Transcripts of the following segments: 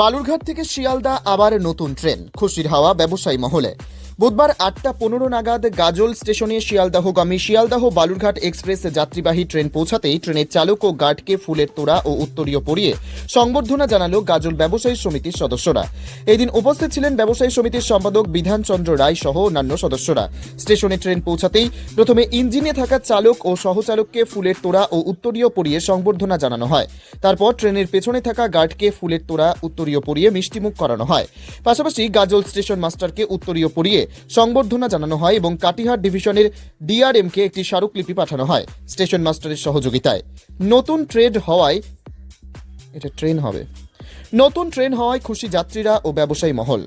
বালুরঘাট থেকে শিয়ালদা আবার নতুন ট্রেন খুশির হাওয়া ব্যবসায়ী মহলে। বুধবার আটটা পনেরো নাগাদ গাজল স্টেশনে শিয়ালদাহগামী শিয়ালদাহ বালুরঘাট এক্সপ্রেস যাত্রীবাহী ট্রেন পৌঁছাতেই ট্রেনের চালক ও গার্ডকে ফুলের তোড়া ও উত্তরীয় পরিয়ে সংবর্ধনা জানালো গাজল ব্যবসায়ী সমিতির সদস্যরা। এদিন উপস্থিত ছিলেন ব্যবসায়ী সমিতির সম্পাদক বিধানচন্দ্র রায় সহ অন্যান্য সদস্যরা। স্টেশনে ট্রেন পৌঁছাতেই প্রথমে ইঞ্জিনে থাকা চালক ও সহচালককে ফুলের তোড়া ও উত্তরীয় পরিয়ে সংবর্ধনা জানানো হয়। তারপর ট্রেনের পেছনে থাকা গার্ডকে ফুলের তোড়া, উত্তরীয় পরিয়ে মিষ্টিমুখ করানো হয়। পাশাপাশি গাজল স্টেশন মাস্টারকে উত্তরীয় পরিয়ে সংবর্ধনা জানানো হয় এবং কাটিহার ডিভিশনের ডিআরএমকে একটি স্মারকলিপি পাঠানো হয় স্টেশন মাস্টারের সহযোগিতায়। নতুন ট্রেড হওয়ায় এটা ট্রেন হবে। নতুন ট্রেন হওয়ায় খুশি যাত্রীরা ও ব্যবসায়ী মহল।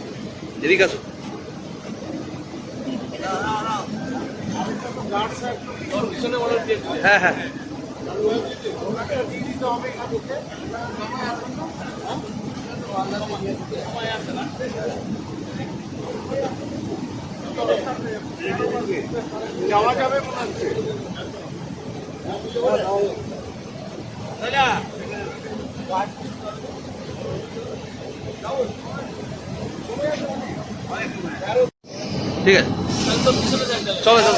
চলো একটু একটু এটা এটা এক সাইড থেকে পাঙ্গা দিয়ে আছে। চলো হ্যাঁ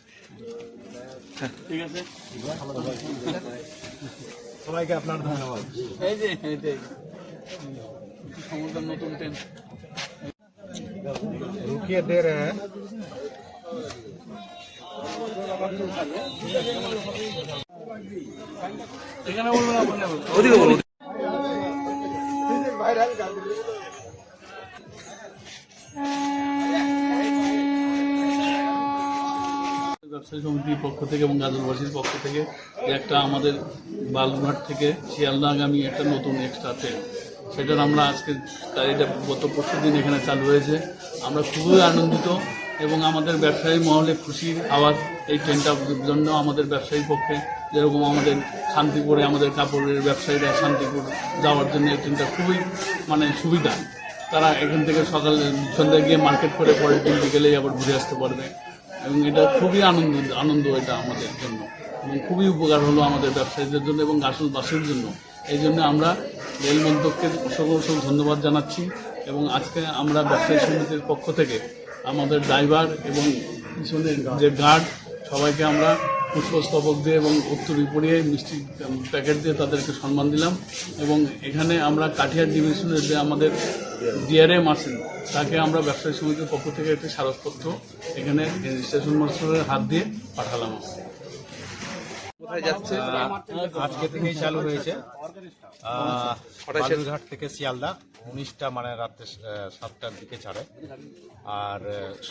ঠিক আছে সবাইকে আপনার ধন্যবাদ এই যে এই যে সমুদ্র নতুন ট্রেন रुकिए दे रहे हैं এখানে বলবেন আপনি ওদিকে বলো ব্যবসায়ী সমিতির পক্ষ থেকে এবং গাজলবাসীর পক্ষ থেকে একটা আমাদের বালুরঘাট থেকে শিয়ালদাগামী একটা নতুন এক্সট্রা ট্রেন সেটার আমরা আজকে গাড়িটা গত পরশু দিন এখানে চালু হয়েছে। আমরা খুবই আনন্দিত এবং আমাদের ব্যবসায়ী মহলে খুশির আওয়াজ এই ট্রেনটার জন্য আমাদের ব্যবসায়ী পক্ষে। যেরকম আমাদের শান্তিপুরে আমাদের কাপড়ের ব্যবসায়ীরা শান্তিপুর যাওয়ার জন্য এই ট্রেনটা খুবই মানে সুবিধা। তারা এখান থেকে সকাল সন্ধ্যায় গিয়ে মার্কেট করে পরের দিন বিকেলেই আবার ঘুরে আসতে পারবে। এবং এটা খুবই আনন্দ আনন্দ এটা আমাদের জন্য। এবং খুবই উপকার হলো আমাদের ব্যবসায়ীদের জন্য এবং আসলবাসীর জন্য। এই জন্য আমরা রেল মন্ত্রককে সকল ধন্যবাদ জানাচ্ছি এবং আজকে আমরা ব্যবসায়ী সমিতির পক্ষ থেকে আমাদের ড্রাইভার এবং পিছনের যে গার্ড, সবাইকে আমরা পুষ্পস্তবক দিয়ে এবং উত্তরী পড়িয়ে মিষ্টি প্যাকেট দিয়ে তাদেরকে সম্মান দিলাম। এবং এখানে আমরা কাঠিয়ার ডিভিশনের যে আমাদের ডিআরএম আছেন তাকে আমরা ব্যবসায়ী সমিতির পক্ষ থেকে একটি স্মারকপত্র এখানে রেজিস্ট্রেশন মাস্টারের হাত দিয়ে পাঠালাম। কোথায় যাচ্ছে? আজকে থেকেই চালু হয়েছে? বালুরঘাট থেকে শিয়ালদা উনিশটা মানে রাত্রে সাতটার দিকে ছাড়ে। আর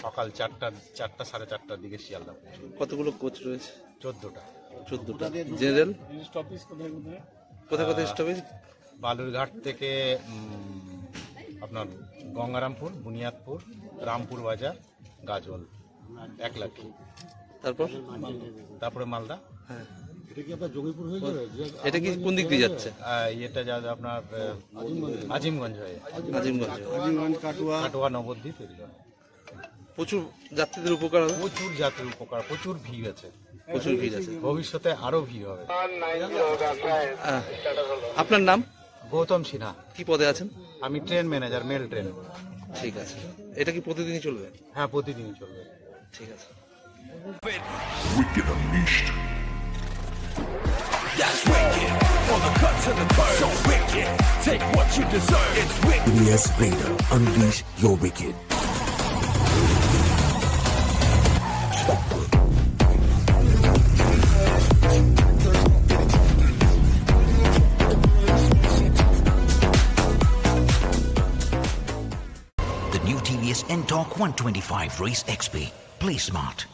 সকাল চারটা চারটা সাড়ে চারটার দিকে শিয়ালদা কতগুলো কোচ রয়েছে? চোদ্দোটা। চোদ্দটা। জেনারেল? কোথায় কোথায়? স্টপেজ? বালুরঘাট থেকে আপনার গঙ্গারামপুর বুনিয়াদপুর রামপুর বাজার গাজল। এক লাখ। তারপর? তারপরে মালদা। হ্যাঁ। এটা কি কোন দিক দিয়ে যাচ্ছে? এটা যা আপনার আজিমগঞ্জ। হয়ে আজিমগঞ্জে। কাটোয়া। নবদ্বীপ এগুলো প্রচুর যাত্রীদের উপকার হবে। প্রচুর যাত্রীর উপকার প্রচুর ভিড় আছে। প্রচুর ভিড় আছে। ভবিষ্যতে আরও ভিড় হবে। আপনার নাম? গৌতম সিনহা। কি পদে আছেন? আমি ট্রেন ম্যানেজার মেল ট্রেন। ঠিক আছে। এটা কি প্রতিদিনই চলবে? হ্যাঁ প্রতিদিনই চলবে। ঠিক আছে. That's wicked. On the cut to the bird. So wicked. Take what you deserve. It's wicked. Yes, Vader, unleash your wicked. The new TVS N-Torque 125 Race XP. Play smart.